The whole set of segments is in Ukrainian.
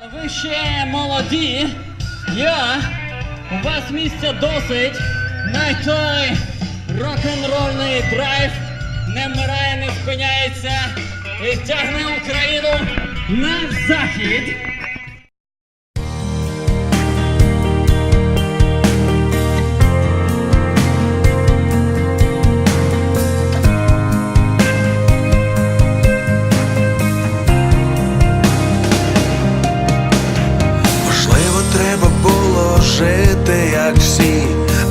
Але ви ще молоді. Я. У вас місця досить. Най той рок-н-рольний драйв не вмирає, не спиняється і тягне Україну на захід.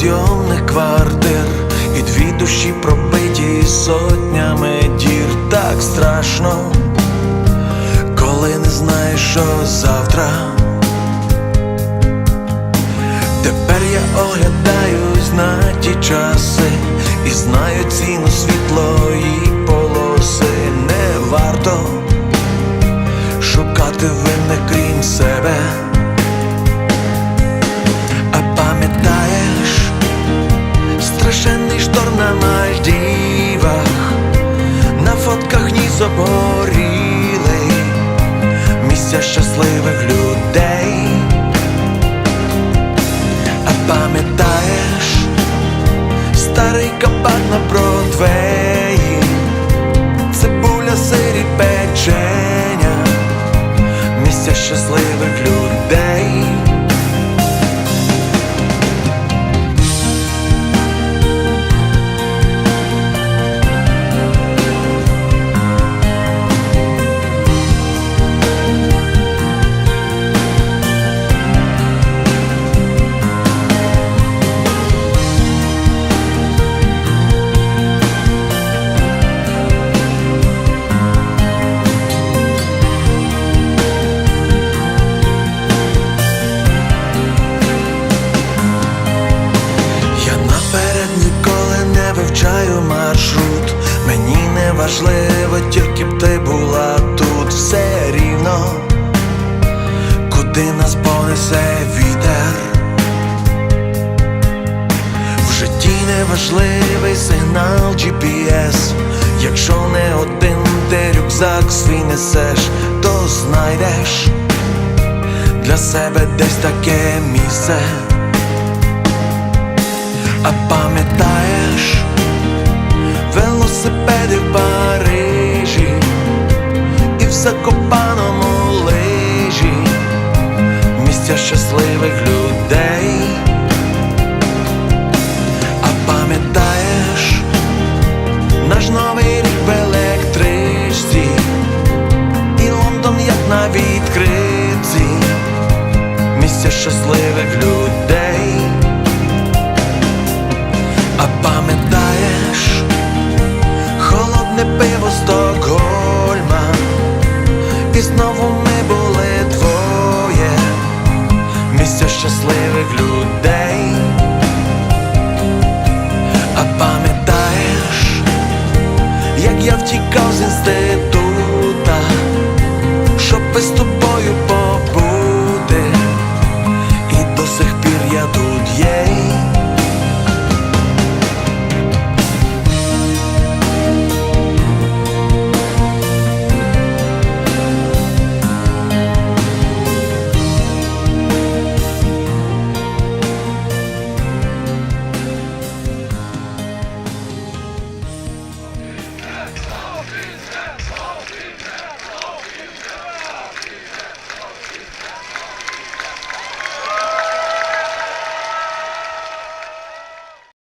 Зйомних квартир І дві душі пробиті сотнями дір Так страшно, коли не знаєш, що завтра. Тепер я оглядаюсь на ті часи і знаю ціну світлої полоси. Не варто обгоріли місця щасливих людей. А пам'ятаєш старий кабак на Бродвеї, цибуля, сирі печення, місця щасливих понесе вітер. В житті не важливий сигнал GPS Якщо не один ти рюкзак свій несеш, то знайдеш для себе десь таке місце. А пам'ятаєш велосипеди в Парижі і в Закопаному місця щасливих людей. А пам'ятаєш наш новий рік в електричці і Лондон як на відкритці, місця щасливих людей. щасливих людей, а пам'ятаєш, як я втікав з інститута, щоб виступати